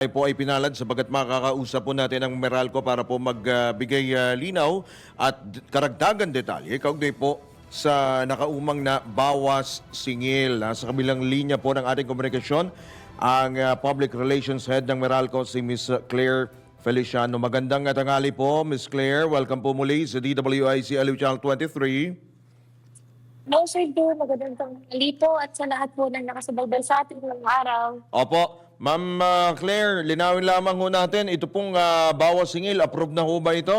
ay po ay pinalad sabagat makakausap po natin ang Meralco para po magbigay ah, linaw at karagdagan detalye kaugnay po sa nakaumang na bawas singil. Nasa kabilang linya po ng ating komunikasyon ang ah, Public Relations Head ng Meralco si Ms. Claire Feliciano. Magandang tanghali po, Ms. Claire. Welcome po muli sa DWIC Aliw Channel 23. No, Sir Do, magandang tanghali po at sa lahat po ng nakasabay sa ating ngayong araw. Opo, Ma'am ah, Claire, linawin lamang ho natin, ito pong ah, bawas singil, approved na ho ba ito?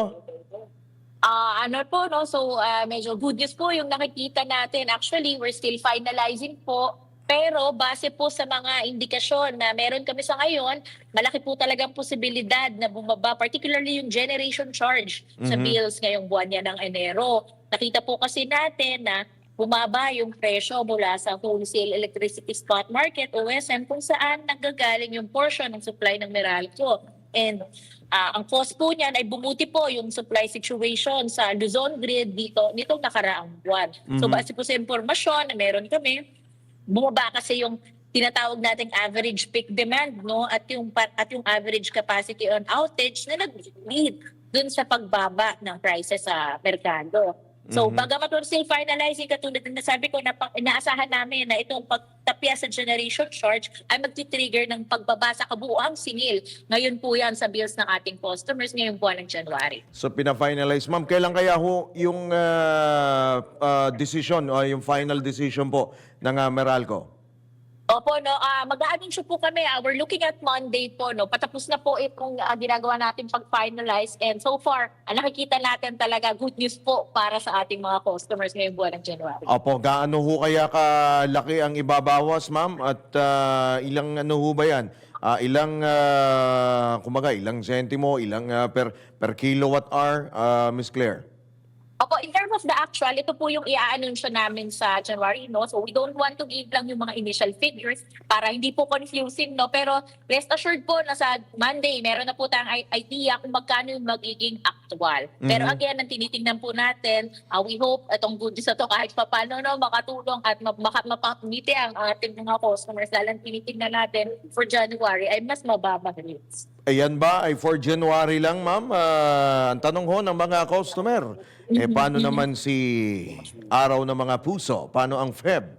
Ah, ano po, no? So, ah, medyo good news po yung nakikita natin. Actually, we're still finalizing po. Pero base po sa mga indikasyon na meron kami sa ngayon, malaki po talagang posibilidad na bumaba, particularly yung generation charge sa Mhm. bills ngayong buwan yan ng Enero. Nakita po kasi natin na bumaba yung presyo mula sa wholesale electricity spot market, OSM, kung saan nanggagaling yung portion ng supply ng Meralco. And ah, ang cost po niyan ay bumuti po yung supply situation sa Luzon grid dito nitong nakaraang buwan. So Mhm. base po sa impormasyon na meron kami, bumaba kasi yung tinatawag nating average peak demand no at yung at yung average capacity on outage na nag-lead dun sa pagbaba ng prices sa merkado. So, Mhm. bagamat we're still finalizing, katulad ng nasabi ko, na inaasahan namin na itong pagtapya sa generation charge ay magti-trigger ng pagbaba sa kabuuang singil. Ngayon po yan sa bills ng ating customers ngayong buwan ng January. So pina-finalize. Ma'am, kailan kaya ho yung ah, ah, decision o yung final decision po ng ah, Meralco? Opo, no, ah mag-a-anunsyo po kami. ah, we're looking at Monday po, no. Patapos na po itong ah, ginagawa natin pag-finalize. And so far, ah, nakikita natin talaga good news po para sa ating mga customers ngayong buwan ng January. Opo, gaano ho kaya kalaki ang ibabawas, ma'am? At ah, ilang ano ho ba yan? Ah, ilang, ah, kumaga, ilang sentimo, ilang ah, per, per kilowatt hour, ah, Miss Claire? Opo, in terms of the actual, ito po yung i-anunsyo namin sa January, no? So we don't want to give lang yung mga initial figures para hindi po confusing, no? Pero rest assured po na sa Monday, meron na po tayong idea kung magkano yung magiging actual. Pero Mhm. again, ang tinitingnan po natin, uh, we hope itong good news na to kahit pa paano, no? Makatulong at ma- maka- mapangiti ang ating mga customers dahil ang tinitingnan natin for January ay mas mababang rates. Ayan ba ay for January lang, ma'am? Ah, ang tanong ho ng mga customer, eh paano naman si araw ng mga puso? Paano ang Feb?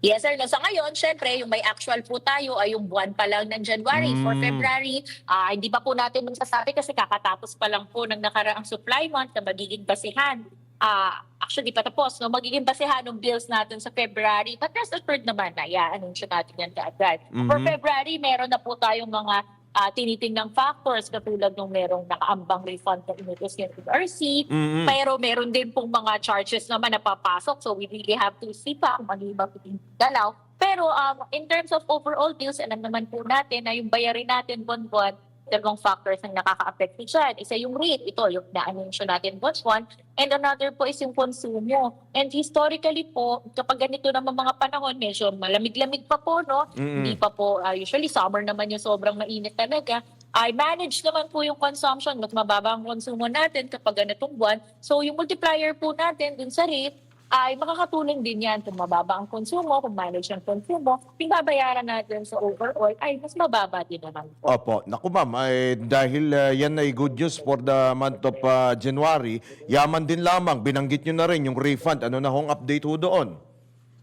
Yes, sir. No, sa ngayon, syempre, yung may actual po tayo ay yung buwan pa lang ng January. For Mm. February, ah, hindi pa po natin magsasabi kasi kakatapos pa lang po ng nakaraang supply month na magiging basihan. Ah, actually, pa tapos, no, magiging basihan ng bills natin sa February. But rest assured naman na, yeah, anunsyo natin yan kaagad. For Mhm. February, meron na po tayong mga ah, tinitingnang factors katulad ng merong nakaambang refund na inutos yung RC, Mm-mm. pero meron din pong mga charges naman na papasok. So we really have to see pa kung ano yung magiging galaw. Pero um, in terms of overall bills, alam naman po natin na yung bayarin natin buwan-buwan, dalawang factors ang nakaka-affect dyan. Isa yung rate, ito yung na-anunsyo natin buwan and another po is yung consumo. And historically po, kapag ganito naman mga panahon, medyo malamig-lamig pa po, no? Mm-mm. Hindi pa po, ah, usually summer naman yung sobrang mainit talaga. I manage naman po yung consumption, mas mababa ang konsumo natin kapag ganitong buwan. So yung multiplier po natin dun sa rate, ay makakatulong din yan kung mababa ang konsumo, kung manage ang konsumo, yung babayaran natin sa overall ay mas mababa din naman po. Opo. Naku ma'am, ay, dahil uh, yan ay good news for the month of uh, January, yaman din lamang, binanggit nyo na rin yung refund. Ano na hong update ho doon?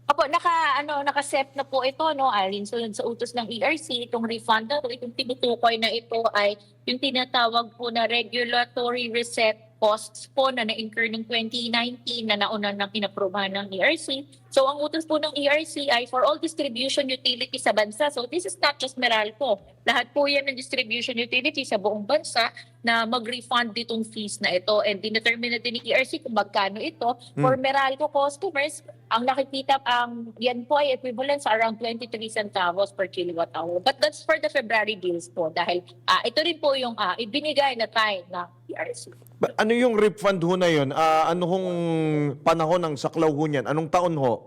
Opo, naka ano naka-set na po ito no alinsunod sa utos ng ERC itong refund na to, itong tinutukoy na ito ay yung tinatawag po na regulatory reset costs po na na-incur ng 2019 na nauna nang inaprubahan ng ERC. So ang utos po ng ERC ay for all distribution utilities sa bansa. So this is not just Meralco. Lahat po yan ng distribution utilities sa buong bansa na mag-refund ditong fees na ito. And dinetermine na din ni ERC kung magkano ito. For Meralco customers, ang nakikita ang yan po ay equivalent sa around 23 centavos per kilowatt hour. But that's for the February bills po dahil ah, ito rin po yung ah, ibinigay na time ng ERC. Ba- Ano yung refund ho na yun? Ah, ano hong panahon ng saklaw ho niyan? Anong taon ho?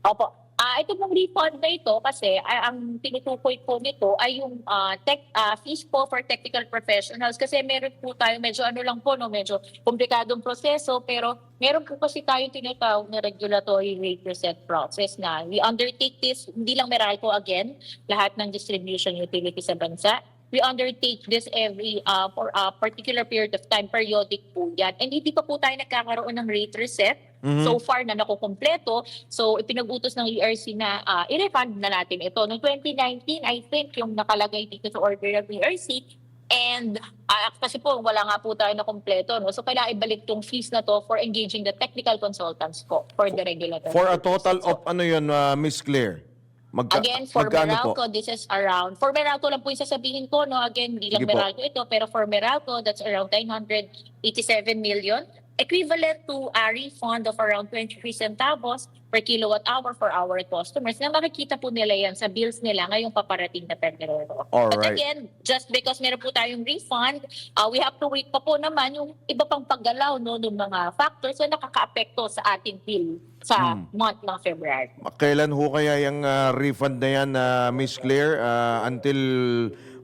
Opo. Ah, ito pong refund na ito kasi ay, ang tinutukoy po nito ay yung ah, tech ah, fees po for technical professionals. Kasi meron po tayo medyo ano lang po no medyo komplikadong proseso pero meron po kasi tayong tinatawag na regulatory rate reset process na we undertake this hindi lang Meralco again lahat ng distribution utility sa bansa. We undertake this every uh, for a particular period of time, periodic po yan. And hindi pa po tayo nagkakaroon ng rate reset Mhm. so far na nakukumpleto. So ipinag-utos ng ERC na uh, i-refund na natin ito. Noong 2019, I think yung nakalagay dito sa order ng ERC, And ah, kasi po wala nga po tayo na kumpleto no. So kailangan ibalik tong fees na to for engaging the technical consultants po for the regulatory. For a total So, of ano yun, uh, Miss Claire? Magka- Again, for magkano po? Meralco, this is around, for Meralco lang po yung sasabihin ko, no? Again, hindi lang Sige. Meralco ito, pero for Meralco, that's around 987 million, equivalent to a refund of around 23 centavos per kilowatt hour for our customers na makikita po nila yan sa bills nila ngayong paparating na Pebrero. But again, just because meron po tayong refund, uh, we have to wait pa po naman yung iba pang paggalaw no, ng mga factors na nakaka-apekto sa ating bill sa Hmm. month ng February. Kailan ho kaya yung uh, refund na yan, uh, Miss Claire? Uh, until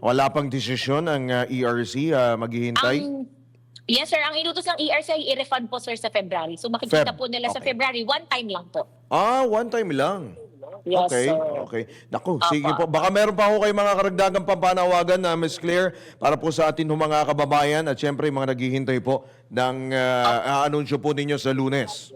wala pang desisyon ang uh, ERC, uh, maghihintay? Ang Yes sir, ang inutos ng ERC ay i-refund po sir sa February. So makikita Feb. po nila sa Okay. February, one time lang po. Ah, one time lang. Yes okay, sir. okay. Naku, Apa. sige po. Baka meron pa ho kayo mga karagdagang pampanawagan na Miss Claire para po sa atin ho mga kababayan at syempre mga naghihintay po ng uh, anunsyo po ninyo sa lunes.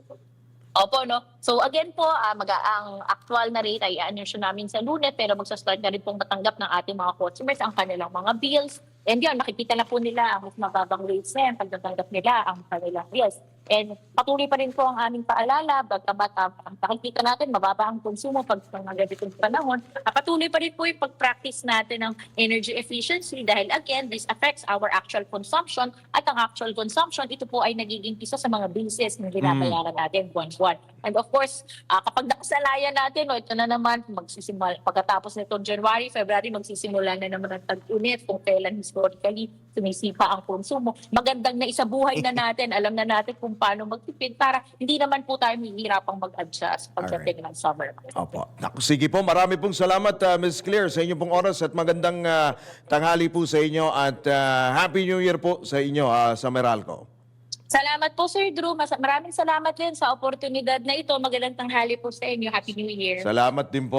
Opo, no? So again po, ah, mag ang actual na rate ay i-anunsyo namin sa lunes pero magsa-start na rin pong matanggap ng ating mga customers ang kanilang mga bills. And yun, makikita na po nila ang mas mababang rates na yan pag natanggap nila ang kanilang bills. And patuloy pa rin po ang aming paalala, bagamat uh, ang nakikita natin, mababa ang konsumo pag mga ganitong panahon. Ah, patuloy pa rin po yung pag-practice natin ng energy efficiency dahil again, this affects our actual consumption at ang actual consumption, ito po ay nagiging isa sa mga basis na binabayaran natin buwan-buwan. And of course, ah, kapag nakasalayan natin, no, ito na naman, magsisimula, pagkatapos nitong January, February, magsisimula na naman ang tag-init kung kailan historically sumisipa ang konsumo. Magandang na isabuhay na natin, alam na natin kung paano magtipid para hindi naman po tayo mahihirapang mag-adjust pagdating ng summer. Opo. Naku, sige po, marami pong salamat uh, Miss Claire sa inyong pong oras at magandang uh, tanghali po sa inyo at uh, Happy New Year po sa inyo uh, sa Meralco. Salamat po Sir Drew, Mas- maraming salamat din sa oportunidad na ito. Magandang tanghali po sa inyo. Happy New Year. Salamat din po.